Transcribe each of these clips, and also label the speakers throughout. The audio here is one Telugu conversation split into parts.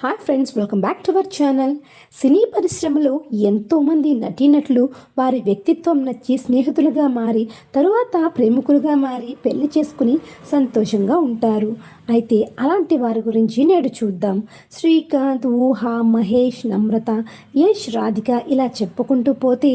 Speaker 1: Hi friends welcome back to our channel సినీ పరిశ్రమలో ఎంతోమంది నటీనటులు వారి వ్యక్తిత్వం నచ్చి స్నేహితులుగా మారి తరువాత ప్రేమికులుగా మారి పెళ్ళి చేసుకుని సంతోషంగా ఉంటారు. అయితే అలాంటి వారి గురించి నేడు చూద్దాం. శ్రీకాంత్ ఊహ మహేష్ నమ్రత యష్ రాధిక ఇలా చెప్పుకుంటూ పోతే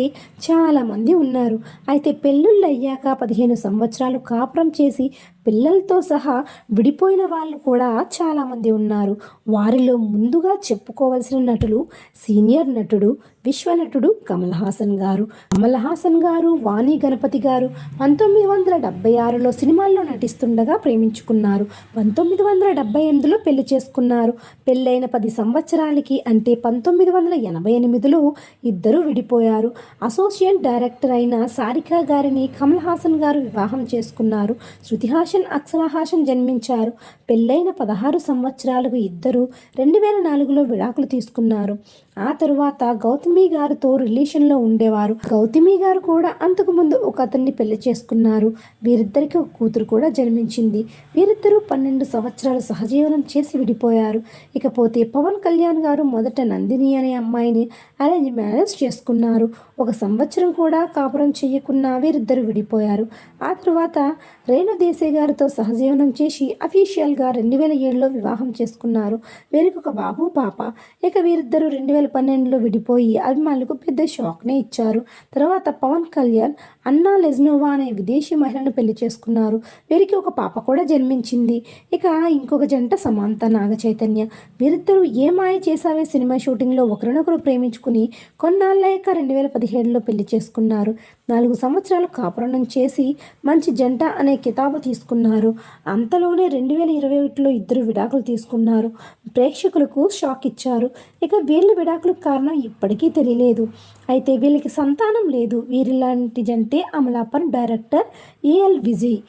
Speaker 1: చాలామంది ఉన్నారు. అయితే పెళ్ళిళ్ళు అయ్యాక పదిహేను సంవత్సరాలు కాపురం చేసి పిల్లలతో సహా విడిపోయిన వాళ్ళు కూడా చాలామంది ఉన్నారు. వారిలో ముందుగా చెప్పుకోవలసిన నటులు సీనియర్ నటుడు విశ్వనటుడు కమల్ హాసన్ గారు. కమల్ హాసన్ గారు వాణి గణపతి గారు పంతొమ్మిది వందల డెబ్బై ఆరులో సినిమాల్లో నటిస్తుండగా ప్రేమించుకున్నారు. పంతొమ్మిది వందల డెబ్బై ఎనిమిదిలో పెళ్ళి చేసుకున్నారు. పెళ్ళైన పది సంవత్సరాలకి అంటే పంతొమ్మిది వందల ఎనభై ఎనిమిదిలో ఇద్దరు విడిపోయారు. అసోసియేట్ డైరెక్టర్ అయిన సారికా గారిని కమల్ హాసన్ గారు వివాహం చేసుకున్నారు. శృతి హాసన్ అక్షరా హాసన్ జన్మించారు. పెళ్ళైన పదహారు సంవత్సరాలకు ఇద్దరు రెండు వేల నాలుగులో విడాకులు తీసుకున్నారు. ఆ తరువాత గౌతమి గారితో రిలేషన్లో ఉండేవారు. గౌతమి గారు కూడా అంతకుముందు ఒక అతన్ని పెళ్ళి చేసుకున్నారు. వీరిద్దరికి ఒక కూతురు కూడా జన్మించింది. వీరిద్దరూ పన్నెండు సంవత్సరాలు సహజీవనం చేసి విడిపోయారు. ఇకపోతే పవన్ కళ్యాణ్ గారు మొదట నందిని అనే అమ్మాయిని అరేంజ్ మ్యారేజ్ చేసుకున్నారు. ఒక సంవత్సరం కూడా కాపురం చేయకుండా వీరిద్దరూ విడిపోయారు. ఆ తర్వాత రేణు దేశాయ్ గారితో సహజీవనం చేసి అఫీషియల్గా రెండు వేల ఏడులో వివాహం చేసుకున్నారు. వీరికి ఒక బాబు పాప. ఇక వీరిద్దరూ రెండు వేల పన్నెండులో విడిపోయి అభిమానులకు పెద్ద షాక్నే ఇచ్చారు. తర్వాత పవన్ కళ్యాణ్ అన్నా లెజ్నోవా అనే విదేశీ మహిళను పెళ్ళి చేసుకున్నారు. వీరికి ఒక పాప కూడా జన్మించింది. ఇక ఇంకొక జంట సమాంత నాగ చైతన్య. వీరిద్దరూ ఏ మాయ చేశావే సినిమా షూటింగ్లో ఒకరినొకరు ప్రేమించుకుని కొన్నాళ్ళయ్యాక రెండు వేల పదిహేడులో పెళ్ళి చేసుకున్నారు. నాలుగు సంవత్సరాలు కాపురం చేసి మంచి జంట అనే కితాబు తీసుకున్నారు. అంతలోనే రెండు వేల ఇరవై ఒకటిలో ఇద్దరు విడాకులు తీసుకున్నారు. ప్రేక్షకులకు షాక్ ఇచ్చారు. ఇక వీళ్ళ విడాకులకు కారణం ఇప్పటికీ తెలియలేదు. అయితే వీళ్ళకి సంతానం లేదు. వీరిలాంటి జంటే అమలాపన్ డైరెక్టర్ ఏఎల్ విజయ్.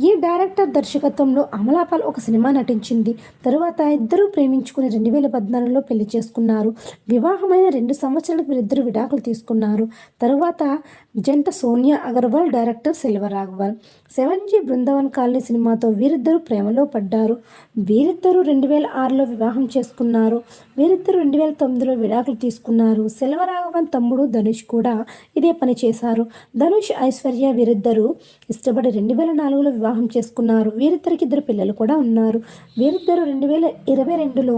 Speaker 1: ఈ డైరెక్టర్ దర్శకత్వంలో అమలాపాల్ ఒక సినిమా నటించింది. తరువాత ఇద్దరు ప్రేమించుకుని రెండు వేల పద్నాలుగులో పెళ్ళి చేసుకున్నారు. వివాహమైన రెండు సంవత్సరాలకు వీరిద్దరూ విడాకులు తీసుకున్నారు. తరువాత జంట Sonia Agarwal director Selvaraghavan seven G Brindavan colony సినిమాతో వీరిద్దరూ ప్రేమలో పడ్డారు. వీరిద్దరూ రెండు వేల ఆరులో వివాహం చేసుకున్నారు. వీరిద్దరు రెండు వేల తొమ్మిదిలో విడాకులు తీసుకున్నారు. సెల్వరాఘవన్ తమ్ముడు ధనుష్ కూడా ఇదే పని చేశారు. ధనుష్ ఐశ్వర్య వీరిద్దరూ ఇష్టపడి రెండు వేల నాలుగులో వివాహం చేసుకున్నారు. వీరిద్దరికి ఇద్దరు పిల్లలు కూడా ఉన్నారు. వీరిద్దరు రెండు వేల ఇరవై రెండులో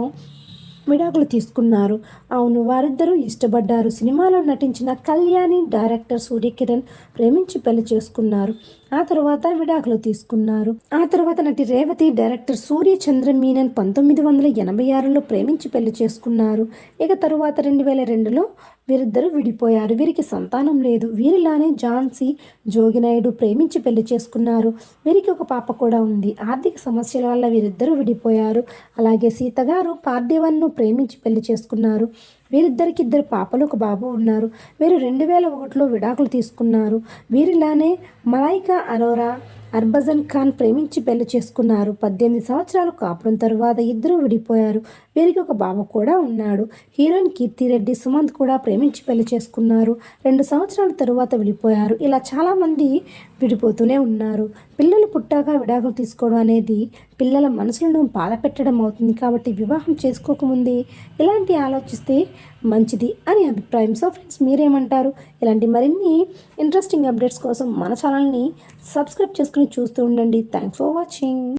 Speaker 1: విడాకులు తీసుకున్నారు. అవును వారిద్దరూ ఇష్టపడ్డారు. సినిమాలో నటించిన కళ్యాణి డైరెక్టర్ సూర్యకిరణ్ ప్రేమించి పెళ్ళి చేసుకున్నారు. ఆ తర్వాత విడాకులు తీసుకున్నారు. ఆ తర్వాత నటి రేవతి డైరెక్టర్ సూర్య చంద్ర మీనన్ పంతొమ్మిది వందల ఎనభై ఆరులో ప్రేమించి పెళ్ళి చేసుకున్నారు. ఇక తరువాత రెండు వేల రెండులో వీరిద్దరూ విడిపోయారు. వీరికి సంతానం లేదు. వీరిలానే ఝాన్సీ జోగినాయుడు ప్రేమించి పెళ్ళి చేసుకున్నారు. వీరికి ఒక పాప కూడా ఉంది. ఆర్థిక సమస్యల వల్ల వీరిద్దరూ విడిపోయారు. అలాగే సీతగారు పార్థివన్ను ప్రేమించి పెళ్ళి చేసుకున్నారు. వీరిద్దరికి ఇద్దరు పాపలు ఒక బాబు ఉన్నారు. వీరు రెండు వేల ఒకటిలో విడాకులు తీసుకున్నారు. వీరిలానే మలైకా అరోరా అర్బజన్ ఖాన్ ప్రేమించి పెళ్ళి చేసుకున్నారు. పద్దెనిమిది సంవత్సరాలు కాపురం తరువాత ఇద్దరూ విడిపోయారు. వీరికి ఒక బాబు కూడా ఉన్నాడు. హీరోయిన్ కీర్తిరెడ్డి సుమంత్ కూడా ప్రేమించి పెళ్ళి చేసుకున్నారు. రెండు సంవత్సరాల తరువాత విడిపోయారు. ఇలా చాలామంది విడిపోతూనే ఉన్నారు. పిల్లలు పుట్టాక విడాకులు తీసుకోవడం అనేది పిల్లల మనసులను బాధ పెట్టడం అవుతుంది కాబట్టి వివాహం చేసుకోకముందే ఇలాంటి ఆలోచిస్తే మంచిది అని అభిప్రాయం. సో ఫ్రెండ్స్ మీరేమంటారు? ఇలాంటి మరిన్ని ఇంట్రెస్టింగ్ అప్డేట్స్ కోసం మన ఛానల్ని సబ్స్క్రైబ్ చేసుకుని చూస్తూ ఉండండి. Thanks for watching.